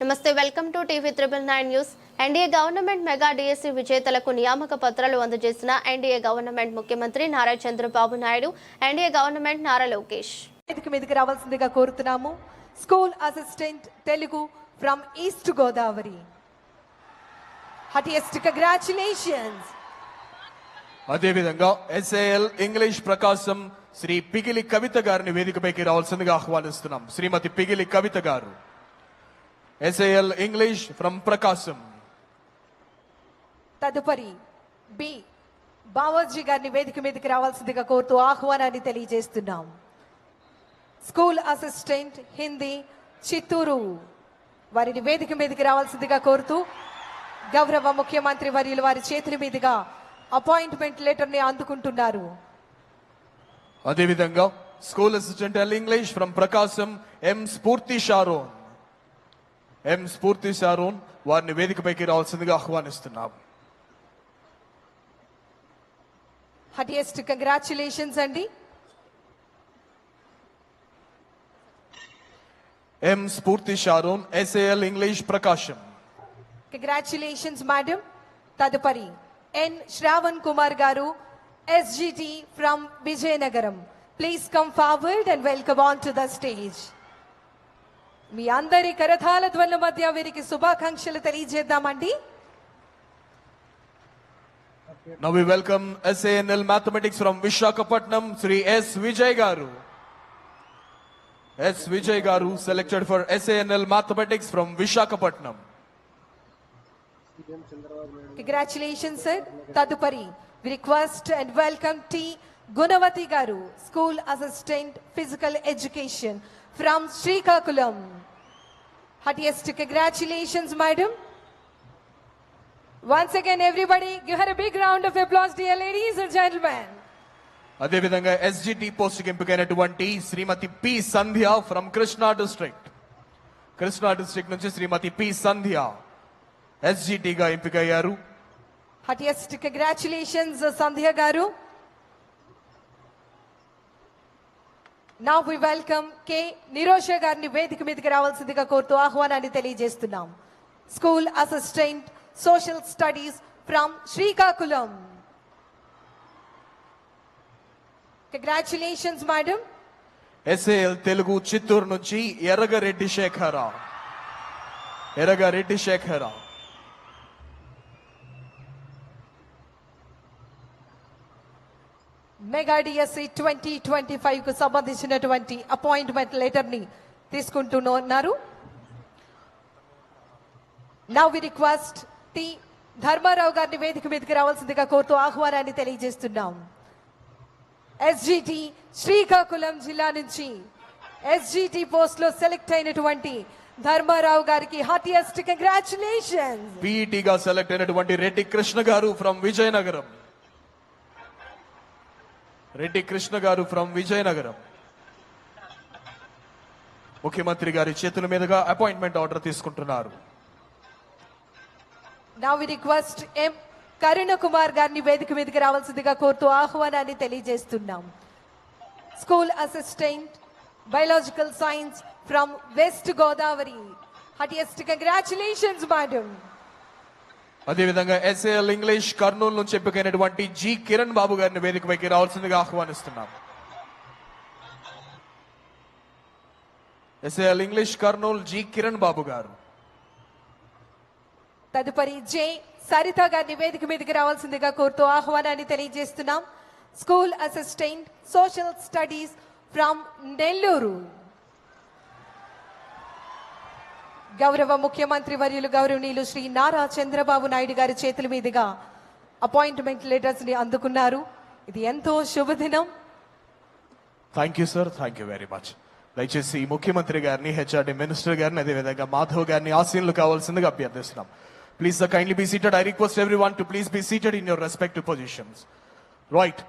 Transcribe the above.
నమస్తే welcome to TV triple nine news. NDA government mega DSC విజేతలకు నియామక పత్రాలు అందజేసిన ఎన్డీఏ గవర్నమెంట్ ముఖ్యమంత్రి నారా చంద్రబాబు నాయుడు ఎన్డీఏ గవర్నమెంట్ నారా లోకేష్. వేదిక మీదకి రావాల్సిందిగా కోరుతున్నాము. School assistant Telugu from East Godavari. Heartiest congratulations అదేవిధంగా ఎస్ఏఎల్ ఇంగ్లీష్ ప్రకాశం శ్రీ పిగిలి కవిత గారిని వేదికపైకి రావాల్సిందిగా ఆహ్వానిస్తున్నాం. శ్రీమతి పిగిలి కవిత గారు. ఎస్ఏఎల్ ఇంగ్లీష్ ఫ్రమ్ ప్రకాశం తదుపరి బి బావోజీ గారిని వేదిక మీదకి రావాల్సిందిగా కోరుతూ ఆహ్వానాన్ని తెలియజేస్తున్నాం. స్కూల్ అసిస్టెంట్ హిందీ చిత్తూరు వారిని వేదిక మీదకి రావాల్సిందిగా కోరుతూ గౌరవ ముఖ్యమంత్రి వర్యులు వారి చేతుల మీదుగా అపాయింట్మెంట్ లెటర్ని అందుకుంటున్నారు. అదేవిధంగా school assistant L English from Prakasam M Spoorthi Sharon M స్ఫూర్తి షారోన్ వారిని వేదికపైకి రావాల్సిందిగా ఆహ్వానిస్తున్నాం హటియెస్ట్ కంగ్రాచులేషన్స్ అండి M Spoorthi Sharon SAL English Prakasam congratulations madam తదుపరి N Shravan Kumar garu SGT from Vizianagaram please come forward and welcome on to the stage మీ అందరి కరతాల ధ్వనుల మధ్య వీరికి శుభాకాంక్షలు తెలియజేద్దామండి Now we welcome SANL Mathematics from Vishakhapatnam, Sri S. Vijay Garu. S. Vijay Garu selected for SANL Mathematics from Vishakhapatnam. Congratulations sir తదుపరి request and welcome T Gunavathi garu school assistant physical education from Srikakulam heartiest congratulations madam Once again, everybody, give her a big round of applause, dear ladies and gentlemen. అదేవిధంగా SGT post ఎంపికైనటువంటి Shrimati P Sandhya from Krishna district Krishna district నుంచి Shrimati P సంధ్య SGT గా ఎంపికయ్యారు Heartiest congratulations, uh, Sandhya నా we welcome K Nirosha గారిని వేదిక మీదకి రావాల్సిందిగా కోరుతూ ఆహ్వానాన్ని తెలియజేస్తున్నాం. School assistant social studies from Srikakulam congratulations madam SAL Telugu Chittoor నుంచి Erragareddy Sekhararao Erragareddy Sekhararao mega DSC twenty twenty ఫైవ్కు సంబంధించినటువంటి అపాయింట్మెంట్ లెటర్ని తీసుకుంటున్నారు. Now we request T Dharmarao గారిని వేదిక మీదకి రావాల్సిందిగా కోరుతూ ఆహ్వానాన్ని తెలియజేస్తున్నాం. ఎస్జిటి శ్రీకాకుళం జిల్లా నుంచి ఎస్జిటి పోస్ట్లో సెలెక్ట్ అయినటువంటి ధర్మారావు గారికి హార్టియస్ట్ కంగ్రాచులేషన్ పీఈటీగా సెలెక్ట్ అయినటువంటి రెడ్డి కృష్ణ గారు ఫ్రమ్ విజయనగరం. రెడ్డి కృష్ణ గారు ఫ్రమ్ విజయనగరం. ముఖ్యమంత్రి గారి చేతుల మీదుగా అపాయింట్మెంట్ ఆర్డర్ తీసుకుంటున్నారు. నా వి రిక్వెస్ట్ ఎం కరుణ కుమార్ గారిని వేదిక మీదకి రావాల్సిందిగా కోరుతూ ఆహ్వానాన్ని తెలియజేస్తున్నాం. School assistant biological science from West Godavari heartiest congratulations madam అదేవిధంగా ఎస్ఏఎల్ ఇంగ్లీష్ కర్నూలు నుంచి ఎంపికైనటువంటి జి కిరణ్ బాబు గారిని వేదికపైకి రావాల్సిందిగా ఆహ్వానిస్తున్నాం. SAL English Kurnool G Kiran Babu garu. తదుపరి జే సరిత గారిని వేదిక మీదకి రావాల్సిందిగా కోరుతూ ఆహ్వానాన్ని తెలియజేస్తున్నాం. School assistant social studies from Nellore గౌరవ ముఖ్యమంత్రి వర్యులు గౌరవనీయులు శ్రీ నారా చంద్రబాబు నాయుడు గారి చేతుల మీదుగా అపాయింట్మెంట్ లెటర్స్ని అందుకున్నారు. ఇది ఎంతో శుభదినం. Thank you sir thank you very much దయచేసి ముఖ్యమంత్రి గారిని హెచ్ఆర్డి మినిస్టర్ గారిని అదేవిధంగా మాధవ్ గారిని ఆశీనులు కావాల్సిందిగా అభ్యర్థిస్తున్నాం. Please kindly be seated I request everyone to please be seated in your respective positions right